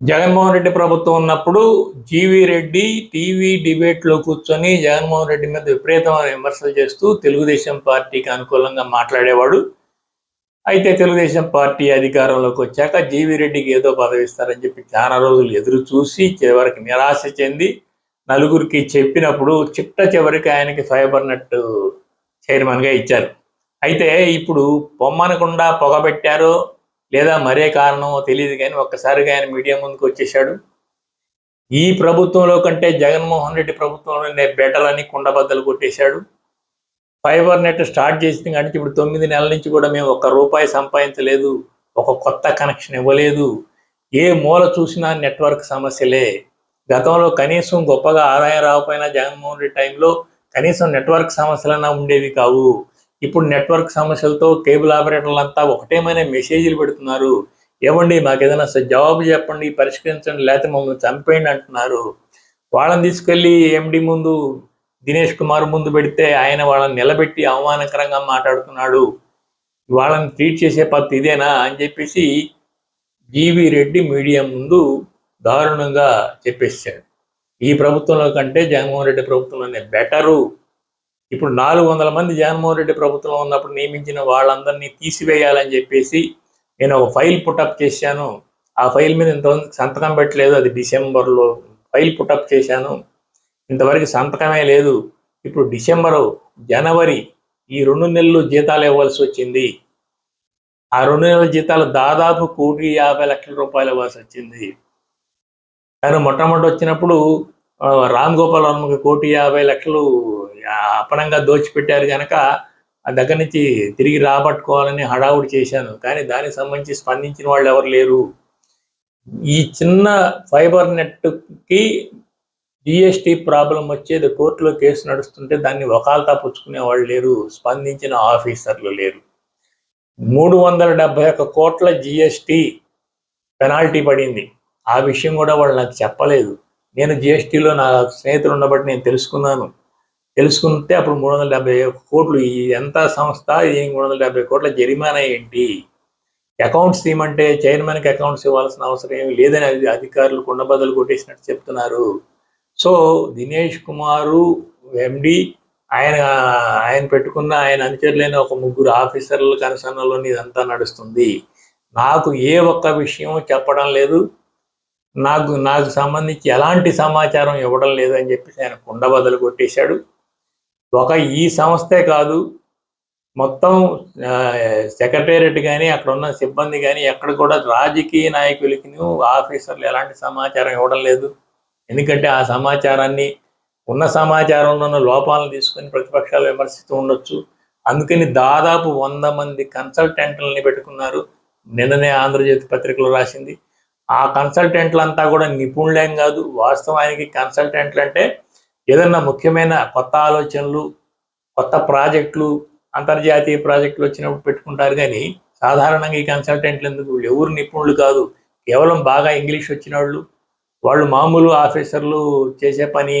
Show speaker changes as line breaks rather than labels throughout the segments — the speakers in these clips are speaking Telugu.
జగన్మోహన్ రెడ్డి ప్రభుత్వం ఉన్నప్పుడు జీవీ రెడ్డి టీవీ డిబేట్లో కూర్చొని జగన్మోహన్ రెడ్డి మీద విపరీతమైన విమర్శలు చేస్తూ తెలుగుదేశం పార్టీకి అనుకూలంగా మాట్లాడేవాడు. అయితే తెలుగుదేశం పార్టీ అధికారంలోకి వచ్చాక జీవీ రెడ్డికి ఏదో పదవి ఇస్తారని చెప్పి చాలా రోజులు ఎదురు చూసి చివరికి నిరాశ చెంది నలుగురికి చెప్పినప్పుడు చిట్ట చివరికి ఆయనకి ఫైబర్ నెట్ చైర్మన్గా ఇచ్చారు. అయితే ఇప్పుడు పొమ్మనకుండా పొగబెట్టారో లేదా మరే కారణమో తెలియదు కానీ ఒక్కసారిగా ఆయన మీడియా ముందుకు వచ్చేసాడు ఈ ప్రభుత్వంలో కంటే జగన్మోహన్ రెడ్డి ప్రభుత్వంలోనే బెటర్ అని కుండబద్దలు కొట్టేశాడు. ఫైబర్ నెట్ స్టార్ట్ చేసిన కానీ ఇప్పుడు తొమ్మిది నెలల నుంచి కూడా మేము ఒక్క రూపాయి సంపాదించలేదు ఒక కొత్త కనెక్షన్ ఇవ్వలేదు. ఏ మూల చూసినా నెట్వర్క్ సమస్యలే. గతంలో కనీసం గొప్పగా ఆదాయం రాకపోయినా జగన్మోహన్ రెడ్డి టైంలో కనీసం నెట్వర్క్ సమస్యలన్నా ఉండేవి కావు. ఇప్పుడు నెట్వర్క్ సమస్యలతో కేబుల్ ఆపరేటర్లంతా ఒకటేమైనా మెసేజ్లు పెడుతున్నారు. ఏమండి మాకు ఏదైనా స- జవాబు చెప్పండి పరిష్కరించండి లేకపోతే మమ్మల్ని చంపేయండి అంటున్నారు. వాళ్ళని తీసుకెళ్ళి ఎండి ముందు దినేష్ కుమార్ ముందు పెడితే ఆయన వాళ్ళని నిలబెట్టి అవమానకరంగా మాట్లాడుతున్నాడు. వాళ్ళని ట్రీట్ చేసే పద్ధతి ఇదేనా అని చెప్పేసి జీవి రెడ్డి మీడియా ముందు దారుణంగా చెప్పేశాడు. ఈ ప్రభుత్వంలో కంటే జగన్మోహన్ రెడ్డి ప్రభుత్వంలోనే బెటరు. ఇప్పుడు నాలుగు వందల మంది జగన్మోహన్ రెడ్డి ప్రభుత్వంలో ఉన్నప్పుడు నియమించిన వాళ్ళందరినీ తీసివేయాలని చెప్పేసి నేను ఒక ఫైల్ పుటప్ చేశాను. ఆ ఫైల్ మీద ఇంతవరకు సంతకం పెట్టలేదు. అది డిసెంబర్లో ఫైల్ పుటప్ చేశాను. ఇంతవరకు సంతకమే లేదు. ఇప్పుడు డిసెంబరు జనవరి ఈ రెండు నెలలు జీతాలు ఇవ్వాల్సి వచ్చింది. ఆ రెండు నెలల జీతాలు దాదాపు కోటి యాభై లక్షల రూపాయలు ఇవ్వాల్సి వచ్చింది. కానీ మొట్టమొదటి వచ్చినప్పుడు రామ్ గోపాల్ వర్మకి కోటి యాభై లక్షలు అపనంగా దోచిపెట్టారు కనుక ఆ దగ్గర నుంచి తిరిగి రాబట్టుకోవాలని హడావుడి చేశాను. కానీ దానికి సంబంధించి స్పందించిన వాళ్ళు ఎవరు లేరు. ఈ చిన్న ఫైబర్ నెట్కి జిఎస్టి ప్రాబ్లం వచ్చేది కోర్టులో కేసు నడుస్తుంటే దాన్ని వకాల్తా పుచ్చుకునే వాళ్ళు లేరు. స్పందించిన ఆఫీసర్లు లేరు. మూడు వందల డెబ్బై ఒక్క కోట్ల జిఎస్టి పెనాల్టీ పడింది. ఆ విషయం కూడా వాళ్ళు నాకు చెప్పలేదు. నేను జిఎస్టీలో నా స్నేహితులు ఉన్నబట్టి నేను తెలుసుకున్నాను. తెలుసుకుంటే అప్పుడు మూడు వందల డెబ్బై కోట్లు ఈ ఎంత సంస్థ ఈ మూడు వందల డెబ్బై కోట్ల జరిమానా ఏంటి? అకౌంట్స్ తీయమంటే చైర్మన్కి అకౌంట్స్ ఇవ్వాల్సిన అవసరం ఏమి లేదని అధికారులు కుండబద్దలు కొట్టేసినట్టు చెప్తున్నారు. సో దినేష్ కుమారు ఎండి ఆయన ఆయన పెట్టుకున్న ఆయన అనుచరులైన ఒక ముగ్గురు ఆఫీసర్ల కనసన్నలోని ఇదంతా నడుస్తుంది. నాకు ఏ ఒక్క విషయం చెప్పడం లేదు. నాకు నాకు సంబంధించి ఎలాంటి సమాచారం ఇవ్వడం లేదు అని చెప్పేసి ఆయన కుండబద్దలు కొట్టేశాడు. ఒక ఈ సంస్థే కాదు మొత్తం సెక్రటేరియట్ కానీ అక్కడ ఉన్న సిబ్బంది కానీ ఎక్కడ కూడా రాజకీయ నాయకులకి ఆఫీసర్లు ఎలాంటి సమాచారం ఇవ్వడం లేదు. ఎందుకంటే ఆ సమాచారాన్ని ఉన్న సమాచారంలో ఉన్న లోపాలను తీసుకొని ప్రతిపక్షాలు విమర్శిస్తూ ఉండొచ్చు. అందుకని దాదాపు వంద మంది కన్సల్టెంట్లని పెట్టుకున్నారు. నిన్ననే ఆంధ్రజ్యోతి పత్రికలో రాసింది. ఆ కన్సల్టెంట్లంతా కూడా నిపుణులేం కాదు. వాస్తవానికి కన్సల్టెంట్లు అంటే ఏదన్నా ముఖ్యమైన కొత్త ఆలోచనలు కొత్త ప్రాజెక్టులు అంతర్జాతీయ ప్రాజెక్టులు వచ్చినప్పుడు పెట్టుకుంటారు కానీ సాధారణంగా ఈ కన్సల్టెంట్లు ఎందుకు? వీళ్ళు ఎవరు నిపుణులు కాదు. కేవలం బాగా ఇంగ్లీష్ వచ్చిన వాళ్ళు వాళ్ళు మామూలు ఆఫీసర్లు చేసే పని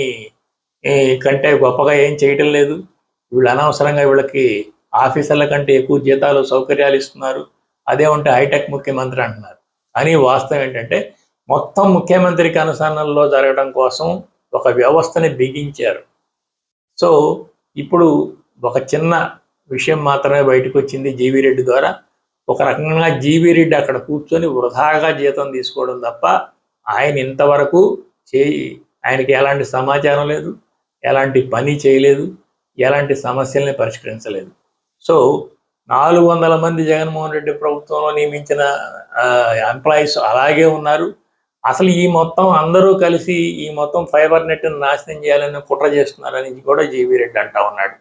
కంటే గొప్పగా ఏం చేయటం లేదు. వీళ్ళు అనవసరంగా వీళ్ళకి ఆఫీసర్ల కంటే ఎక్కువ జీతాలు సౌకర్యాలు ఇస్తున్నారు. అదే ఉంటే హైటెక్ ముఖ్యమంత్రి అంటున్నారు. కానీ వాస్తవం ఏంటంటే మొత్తం ముఖ్యమంత్రికి అనుసరణలో జరగడం కోసం ఒక వ్యవస్థని బిగించారు. సో ఇప్పుడు ఒక చిన్న విషయం మాత్రమే బయటకు వచ్చింది జీవీ రెడ్డి ద్వారా. ఒక రకంగా జీవీ రెడ్డి అక్కడ కూర్చొని వృధాగా జీతం తీసుకోవడం తప్ప ఆయన ఇంతవరకు చేయి ఆయనకి ఎలాంటి సమాచారం లేదు ఎలాంటి పని చేయలేదు ఎలాంటి సమస్యల్ని పరిష్కరించలేదు. సో నాలుగు వందల మంది జగన్మోహన్ రెడ్డి ప్రభుత్వంలో నియమించిన ఎంప్లాయీస్ అలాగే ఉన్నారు. అసలు ఈ మొత్తం అందరూ కలిసి ఈ మొత్తం ఫైబర్ నెట్ని నాశనం చేయాలని కుట్ర చేస్తున్నారని కూడా జీవీ రెడ్డి అంటా ఉన్నాడు.